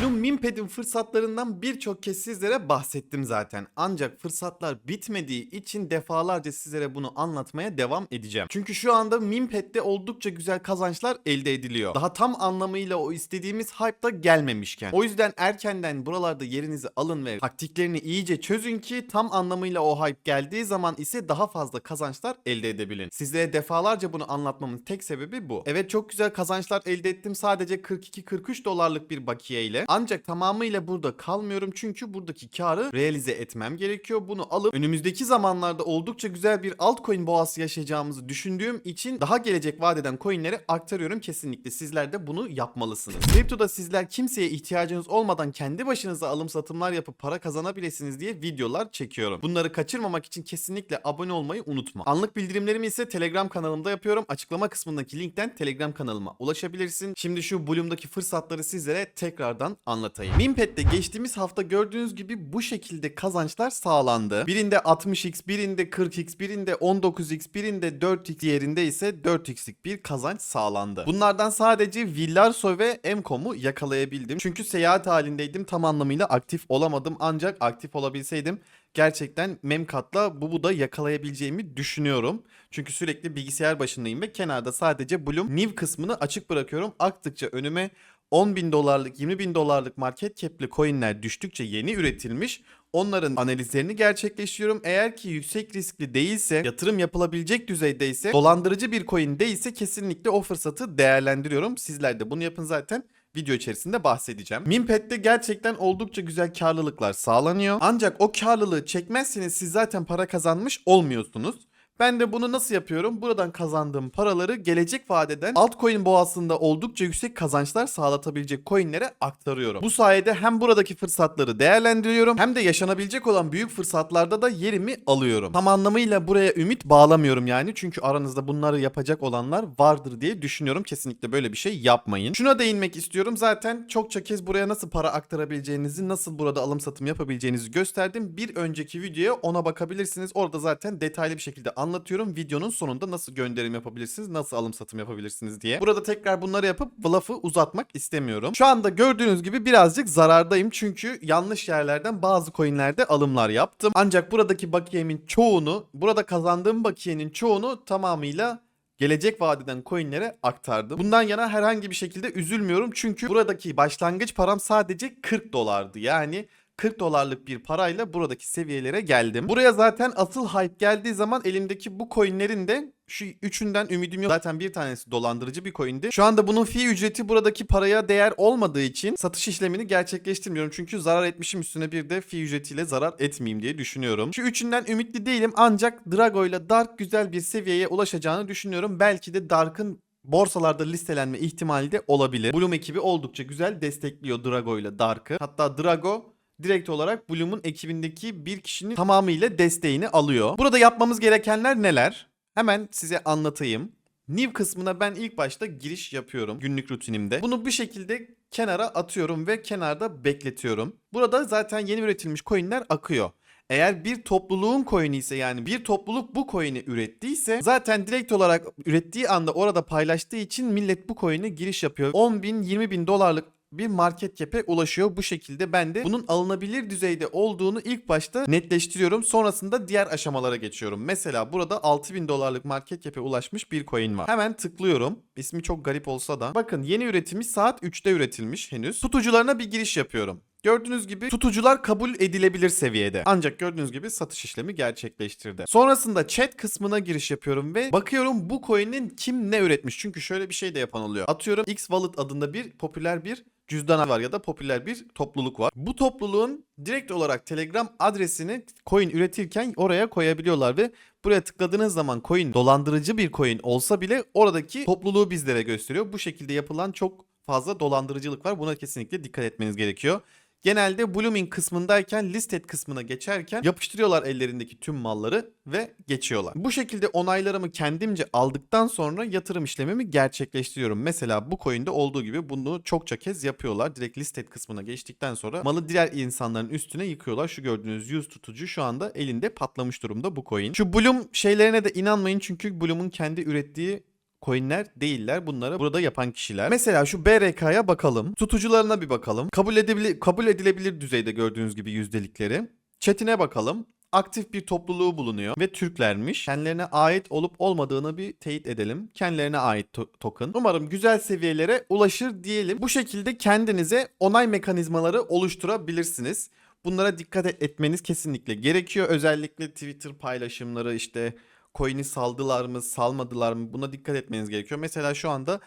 Bloom Minpad'in fırsatlarından birçok kez sizlere bahsettim zaten. Ancak fırsatlar bitmediği için defalarca sizlere bunu anlatmaya devam edeceğim. Çünkü şu anda Minpad'de oldukça güzel kazançlar elde ediliyor. Daha tam anlamıyla o istediğimiz hype da gelmemişken. O yüzden erkenden buralarda yerinizi alın ve taktiklerini iyice çözün ki tam anlamıyla o hype geldiği zaman ise daha fazla kazançlar elde edebilin. Sizlere defalarca bunu anlatmamın tek sebebi bu. Evet çok güzel kazançlar elde ettim sadece 42-43 dolarlık bir bakiye ile. Ancak tamamıyla burada kalmıyorum çünkü buradaki karı realize etmem gerekiyor. Bunu alıp önümüzdeki zamanlarda oldukça güzel bir altcoin boğası yaşayacağımızı düşündüğüm için daha gelecek vadeden coinleri aktarıyorum. Kesinlikle sizler de bunu yapmalısınız. Kriptoda sizler kimseye ihtiyacınız olmadan kendi başınıza alım satımlar yapıp para kazanabilirsiniz diye videolar çekiyorum. Bunları kaçırmamak için kesinlikle abone olmayı unutma. Anlık bildirimlerimi ise Telegram kanalımda yapıyorum. Açıklama kısmındaki linkten Telegram kanalıma ulaşabilirsin. Şimdi şu Bloom'daki fırsatları sizlere tekrardan anlatayım. Minpad'de geçtiğimiz hafta gördüğünüz gibi bu şekilde kazançlar sağlandı. Birinde 60x, birinde 40x, birinde 19x, birinde 4x, diğerinde ise 4x'lik bir kazanç sağlandı. Bunlardan sadece Villarso ve Emcom'u yakalayabildim. Çünkü seyahat halindeydim. Tam anlamıyla aktif olamadım. Ancak aktif olabilseydim gerçekten Memkat'la Bubu'da yakalayabileceğimi düşünüyorum. Çünkü sürekli bilgisayar başındayım ve kenarda sadece Bloom New kısmını açık bırakıyorum. Aktıkça önüme 10 bin dolarlık 20 bin dolarlık market cap'li coinler düştükçe yeni üretilmiş. Onların analizlerini gerçekleştiriyorum. Eğer ki yüksek riskli değilse, yatırım yapılabilecek düzeydeyse, dolandırıcı bir coin değilse kesinlikle o fırsatı değerlendiriyorum. Sizler de bunu yapın zaten video içerisinde bahsedeceğim. Minpad'de gerçekten oldukça güzel karlılıklar sağlanıyor. Ancak o karlılığı çekmezseniz siz zaten para kazanmış olmuyorsunuz. Ben de bunu nasıl yapıyorum? Buradan kazandığım paraları gelecek vadeden altcoin boğasında oldukça yüksek kazançlar sağlatabilecek coinlere aktarıyorum. Bu sayede hem buradaki fırsatları değerlendiriyorum hem de yaşanabilecek olan büyük fırsatlarda da yerimi alıyorum. Tam anlamıyla buraya ümit bağlamıyorum yani. Çünkü aranızda bunları yapacak olanlar vardır diye düşünüyorum. Kesinlikle böyle bir şey yapmayın. Şuna değinmek istiyorum. Zaten çokça kez buraya nasıl para aktarabileceğinizi, nasıl burada alım satım yapabileceğinizi gösterdim. Bir önceki videoya ona bakabilirsiniz. Orada zaten detaylı bir şekilde anlatıyorum. Videonun sonunda nasıl gönderim yapabilirsiniz, nasıl alım satım yapabilirsiniz diye. Burada tekrar bunları yapıp lafı uzatmak istemiyorum. Şu anda gördüğünüz gibi birazcık zarardayım. Çünkü yanlış yerlerden bazı coinlerde alımlar yaptım. Ancak buradaki bakiyemin çoğunu, burada kazandığım bakiyenin çoğunu tamamıyla gelecek vadeden coinlere aktardım. Bundan yana herhangi bir şekilde üzülmüyorum çünkü buradaki başlangıç param sadece 40 dolardı. Yani 40 dolarlık bir parayla buradaki seviyelere geldim. Buraya zaten asıl hype geldiği zaman elimdeki bu coinlerin de şu üçünden ümidim yok. Zaten bir tanesi dolandırıcı bir coindi. Şu anda bunun fee ücreti buradaki paraya değer olmadığı için satış işlemini gerçekleştirmiyorum. Çünkü zarar etmişim üstüne bir de fee ücretiyle zarar etmeyeyim diye düşünüyorum. Şu üçünden ümitli değilim ancak Drago ile Dark güzel bir seviyeye ulaşacağını düşünüyorum. Belki de Dark'ın borsalarda listelenme ihtimali de olabilir. Bloom ekibi oldukça güzel destekliyor Drago ile Dark'ı. Hatta Drago direkt olarak Bloom'un ekibindeki bir kişinin tamamıyla desteğini alıyor. Burada yapmamız gerekenler neler? Hemen size anlatayım. New kısmına ben ilk başta giriş yapıyorum günlük rutinimde. Bunu bir şekilde kenara atıyorum ve kenarda bekletiyorum. Burada zaten yeni üretilmiş coinler akıyor. Eğer bir topluluğun coin'i ise yani bir topluluk bu coin'i ürettiyse zaten direkt olarak ürettiği anda orada paylaştığı için millet bu coin'e giriş yapıyor. 10 bin 20 bin dolarlık bir market cap'e ulaşıyor. Bu şekilde ben de bunun alınabilir düzeyde olduğunu ilk başta netleştiriyorum. Sonrasında diğer aşamalara geçiyorum. Mesela burada 6000 dolarlık market cap'e ulaşmış bir coin var. Hemen tıklıyorum. İsmi çok garip olsa da. Bakın yeni üretilmiş saat 3'te üretilmiş henüz. Tutucularına bir giriş yapıyorum. Gördüğünüz gibi tutucular kabul edilebilir seviyede. Ancak gördüğünüz gibi satış işlemi gerçekleştirdi. Sonrasında chat kısmına giriş yapıyorum ve bakıyorum bu coin'in kim ne üretmiş. Çünkü şöyle bir şey de yapan oluyor. Atıyorum X Wallet adında bir popüler bir cüzdan var ya da popüler bir topluluk var. Bu topluluğun direkt olarak Telegram adresini coin üretirken oraya koyabiliyorlar ve buraya tıkladığınız zaman coin dolandırıcı bir coin olsa bile oradaki topluluğu bizlere gösteriyor. Bu şekilde yapılan çok fazla dolandırıcılık var. Buna kesinlikle dikkat etmeniz gerekiyor. Genelde blooming kısmındayken listed kısmına geçerken yapıştırıyorlar ellerindeki tüm malları ve geçiyorlar. Bu şekilde onaylarımı kendimce aldıktan sonra yatırım işlemimi gerçekleştiriyorum. Mesela bu coin'de olduğu gibi bunu çokça kez yapıyorlar. Direkt listed kısmına geçtikten sonra malı diğer insanların üstüne yıkıyorlar. Şu gördüğünüz yüz tutucu şu anda elinde patlamış durumda bu coin. Şu Bloom şeylerine de inanmayın çünkü Bloom'un kendi ürettiği coinler değiller. Bunları burada yapan kişiler. Mesela şu BRK'ya bakalım. Tutucularına bir bakalım. Kabul edilebilir, kabul edilebilir düzeyde gördüğünüz gibi yüzdelikleri. Chatine bakalım. Aktif bir topluluğu bulunuyor ve Türklermiş. Kendilerine ait olup olmadığını bir teyit edelim. Kendilerine ait to- token. Umarım güzel seviyelere ulaşır diyelim. Bu şekilde kendinize onay mekanizmaları oluşturabilirsiniz. Bunlara dikkat et- etmeniz kesinlikle gerekiyor. Özellikle Twitter paylaşımları işte coin'i saldılar mı salmadılar mı buna dikkat etmeniz gerekiyor. Mesela şu anda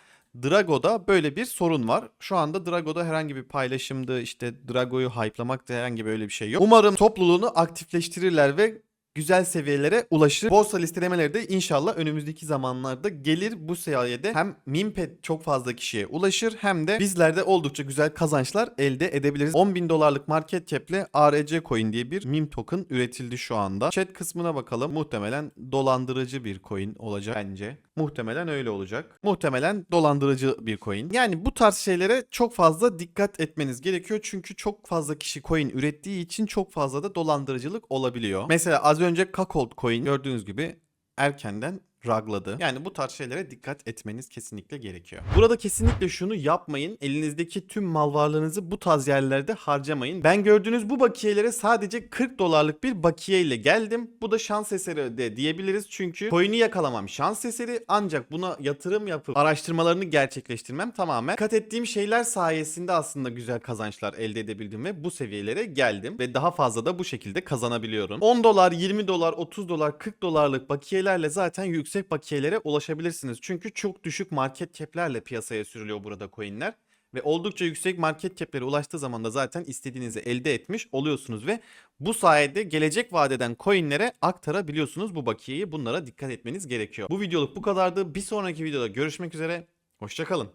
Drago'da böyle bir sorun var. Şu anda Drago'da herhangi bir paylaşımdı işte Drago'yu hype'lamakta herhangi böyle bir şey yok. Umarım topluluğunu aktifleştirirler ve güzel seviyelere ulaşır. Borsa listelemeleri de inşallah önümüzdeki zamanlarda gelir. Bu sayede hem Mimpet çok fazla kişiye ulaşır hem de bizler de oldukça güzel kazançlar elde edebiliriz. 10 bin dolarlık market cap'le ARC coin diye bir meme token üretildi şu anda. Chat kısmına bakalım. Muhtemelen dolandırıcı bir coin olacak bence. Muhtemelen öyle olacak. Muhtemelen dolandırıcı bir coin. Yani bu tarz şeylere çok fazla dikkat etmeniz gerekiyor. Çünkü çok fazla kişi coin ürettiği için çok fazla da dolandırıcılık olabiliyor. Mesela az önce Kakold coin gördüğünüz gibi erkenden ragladı. Yani bu tarz şeylere dikkat etmeniz kesinlikle gerekiyor. Burada kesinlikle şunu yapmayın. Elinizdeki tüm mal varlığınızı bu tarz yerlerde harcamayın. Ben gördüğünüz bu bakiyelere sadece 40 dolarlık bir bakiye ile geldim. Bu da şans eseri de diyebiliriz. Çünkü coin'i yakalamam şans eseri ancak buna yatırım yapıp araştırmalarını gerçekleştirmem tamamen kat ettiğim şeyler sayesinde aslında güzel kazançlar elde edebildim ve bu seviyelere geldim ve daha fazla da bu şekilde kazanabiliyorum. 10 dolar, 20 dolar, 30 dolar, 40 dolarlık bakiyelerle zaten yüksek bakiyelere ulaşabilirsiniz. Çünkü çok düşük market cap'lerle piyasaya sürülüyor burada coin'ler. Ve oldukça yüksek market cap'lere ulaştığı zaman da zaten istediğinizi elde etmiş oluyorsunuz ve bu sayede gelecek vadeden coin'lere aktarabiliyorsunuz bu bakiyeyi. Bunlara dikkat etmeniz gerekiyor. Bu videoluk bu kadardı. Bir sonraki videoda görüşmek üzere. Hoşçakalın.